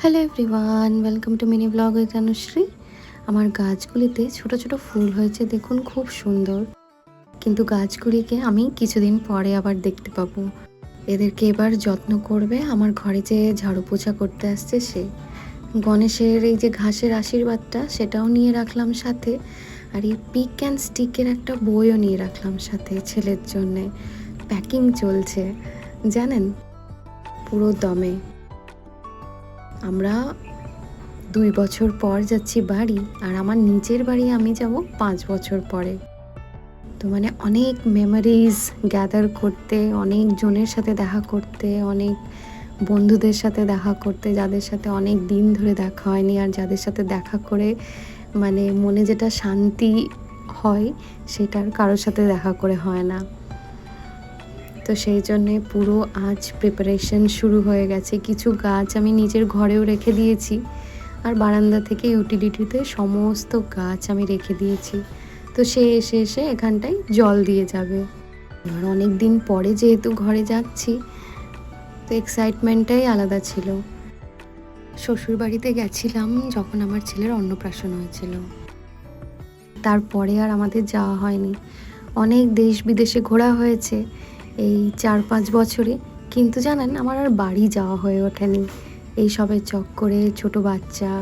Hello everyone welcome to mini blog with Anushree আমার গাছগুলিতে ছোট ছোট ফুল হয়েছে, দেখুন খুব সুন্দর। কিন্তু গাছগুলিকে আমি কিছুদিন পরে আবার দেখতে পাবো। এদেরকে এবার যত্ন করবে আমার ঘরে যে ঝাড়ু পোছা করতে আসছে সে। গণেশের এই যে ঘাসের আশীর্বাদটা, সেটাও নিয়ে রাখলাম সাথে। আর এই পিক অ্যান্ড স্টিকের একটা বইও নিয়ে রাখলাম সাথে ছেলের জন্যে। প্যাকিং চলছে, জানেন? পুরো দমে। আমরা দুই বছর পর যাচ্ছি বাড়ি, আর আমার নিজের বাড়ি আমি যাব পাঁচ বছর পরে। তো মানে অনেক মেমোরিজ গ্যাদার করতে, অনেক জনের সাথে দেখা করতে, অনেক বন্ধুদের সাথে দেখা করতে, যাদের সাথে অনেক দিন ধরে দেখা হয়নি, আর যাদের সাথে দেখা করে মানে মনে যেটা শান্তি হয়, সেটার কারোর সাথে দেখা করে হয় না। তো সেই জন্যে পুরো আজ প্রিপারেশন শুরু হয়ে গেছে। কিছু গাছ আমি নিজের ঘরেও রেখে দিয়েছি। আর বারান্দা থেকে ইউটিলিটিতে সমস্ত গাছ আমি রেখে দিয়েছি। তো সে এসে এসে এখানটায় জল দিয়ে যাবে। আর অনেক দিন পরে যেহেতু ঘরে যাচ্ছি, তো এক্সাইটমেন্টটাই আলাদা ছিল। শ্বশুর বাড়িতে গেছিলাম যখন আমার ছেলের অন্নপ্রাশন হয়েছিল। তারপরে আর আমাদের যাওয়া হয়নি। অনেক দেশ বিদেশে ঘোরা হয়েছে। এই চার পাঁচ বছরে। কিন্তু জানেন, আমার আর বাড়ি যাওয়া হয়ে ওঠেনি। এই সবের চক্করে ছোট বাচ্চা,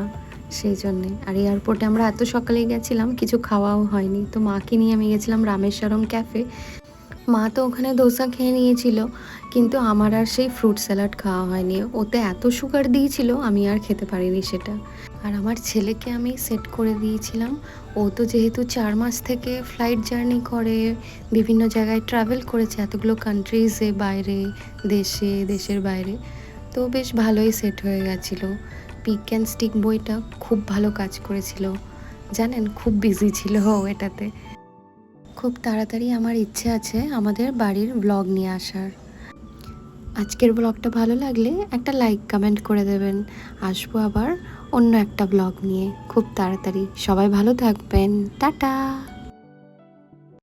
সেই জন্যে। আর এয়ারপোর্টে আমরা এত সকালে গেছিলাম, কিছু খাওয়াও হয়নি। তো মাকে নিয়ে আমি গেছিলাম রামেশ্বরম ক্যাফে মা তো ওখানে দোসা খেয়ে নিয়েছিল, কিন্তু আমার আর সেই ফ্রুট স্যালাড খাওয়া হয়নি। ওতে এত সুগার দিয়েছিল, আমি আর খেতে পারিনি সেটা। আর আমার ছেলেকে আমি সেট করে দিয়েছিলাম। ও তো যেহেতু চার মাস থেকে ফ্লাইট জার্নি করে, বিভিন্ন জায়গায় ট্রাভেল করেছে এতগুলো কান্ট্রিজে বাইরে, দেশে, দেশের বাইরে, তো বেশ ভালোই সেট হয়ে গেছিল। পিক অ্যান্ড স্টিক বইটা খুব ভালো কাজ করেছিল। জানেন, খুব বিজি ছিল এটাতে। খুব তাড়াতাড়ি আমার ইচ্ছে আছে আমাদের বাড়ির ব্লগ নিয়ে আসার। আজকের ব্লগটা ভালো লাগলে একটা লাইক কমেন্ট করে দেবেন। আসব আবার অন্য একটা ব্লগ নিয়ে খুব তাড়াতাড়ি। সবাই ভালো থাকবেন। টাটা!